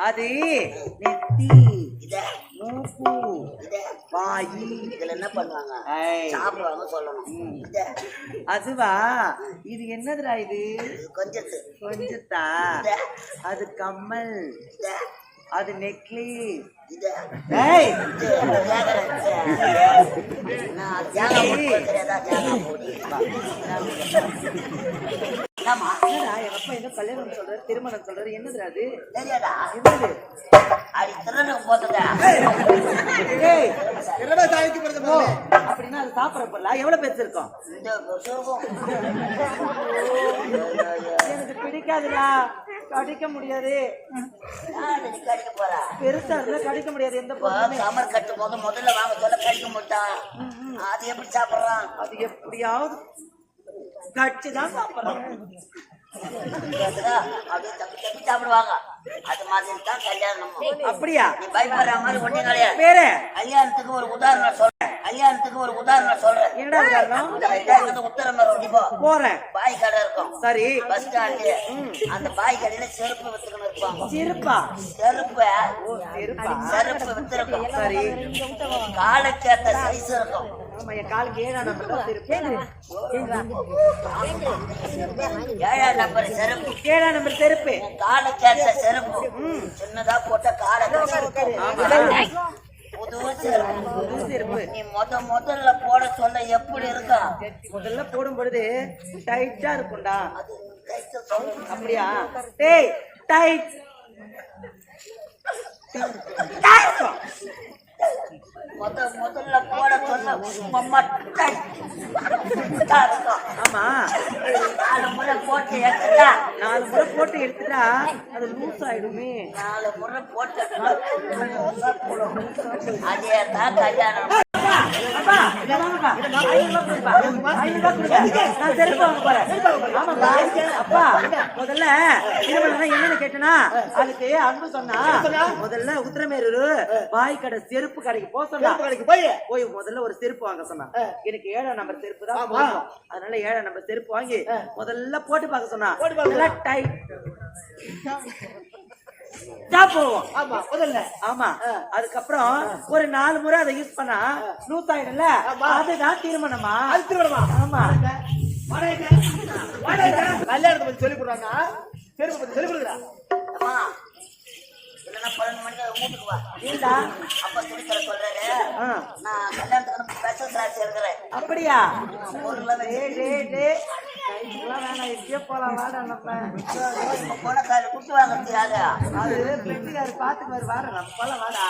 அது நெத்தி இதே மூக்கு இதே? வாயி இதுல என்ன பண்ணுவாங்க சாப்பிடுவாங்க சொல்லணும் அதுவா இது என்னதுடா இது கொஞ்சத்து? கொஞ்சத்தா அது கம்மல். அது என்ன கல்யாணம் சொல்றாரு திருமணம் சொல்றாரு என்னதுடா அது? தெரியாதா? என்னது? சாய்க்கு போறது ஓ, அப்படின்னா அது சாப்பிட போடலாம் எவ்வளவு பெருசு இருக்கும் இந்த சுருக்கம் எனக்கு பிடிக்காதுடா. கடிக்க முடியாது. கடிக்க போறா? பெருசா இருந்தா கடிக்க முடியாது எந்த சமர் கட்டும் போது முதல்ல வாங்க சொல்ல கடிக்க மாட்டான் அது எப்படி சாப்பிடுறான்? அது எப்படியாவது கடிச்சு தான் சாப்பிடுறோம் கேக்குதா? அப்படியே தப்பி தப்பி சாப்பிடுவாங்க. அது மாதிரி தான் கல்யாணம் அப்படியா? நீ பயப்படுற மாதிரி ஒண்ணு கிடையாது. பேரு? கல்யாணத்துக்கு ஒரு உதாரணம் சொல்றேன். கல்யாணத்துக்கு ஒரு உதாரணம் சொல்றேன். என்னடா இப்போ போறேன். பாய் கடை இருக்கும். சரி. Bus stand. அந்த பாய் கடையில செருப்பு வித்துக்கணும் இருப்பாங்க. சிரிப்பா? சிரிப்பா செருப்பு? வித்திருக்கும். சரி. காலுக்கேத்த சைஸ் இருக்கும். ஆமா என் காலுக்கு ஏழா நம்பர் ஏழாம் நம்பர் செருப்பு. ஏழா நம்பர் செருப்பு. காலுக்கேத்த செருப்பு. சின்னதா போட்ட காலை புது செருப்பு. நீ முத முதல்ல போட சொல்ல எப்படி இருக்கும் முதல்ல போடும் பொழுது டைட்டா இருக்கும்டா. அப்படியா? டேய் டைட். முத முதல்ல ஆமா. நாலு முறை போட்டு எடுத்துட்டா நாலு முறை போட்டு எடுத்துட்டா அது லூஸ் ஆயிடுமே நாலு முறை போட்டு அதே தான் கல்யாணம் முதல்ல என்னன்னு கேட்டனா அதுக்கு அன்பு சொன்னா முதல்ல உத்திரமேரூர் பாய் கடை செருப்பு கடைக்கு போக சொன்னா கடைக்கு போய் போய் முதல்ல ஒரு செருப்பு வாங்க சொன்னா எனக்கு ஏழாம் நம்பர் செருப்பு தான் அதனால ஏழாம் நம்பர் செருப்பு வாங்கி முதல்ல போட்டு பார்க்க சொன்னா டைட் தான் போவோம் ஆமா முதல்ல. ஆமா. அதுக்கப்புறம் ஒரு நாலு முறை அதை யூஸ் பண்ணா லூஸ் ஆயிடும்ல அதுதான் திருமணமா அது திருவிடமா ஆமா. கல்யாணத்தை பத்தி சொல்லி கொடுறாங்க செருப்பு பத்தி சொல்லி கொடுக்குறா? அம்மா இல்லைன்னா பன்னெண்டு மணிக்கு வீட்டுக்கு வா. அப்பா தர சொல்றாரு. நான் கல்யாணத்துக்கு ஸ்பெஷல் கிளாஸ் இருக்கிறேன் அப்படியா? பொருள்லாம் போலாம் வாடா பாத்துக்குவாரு வாடா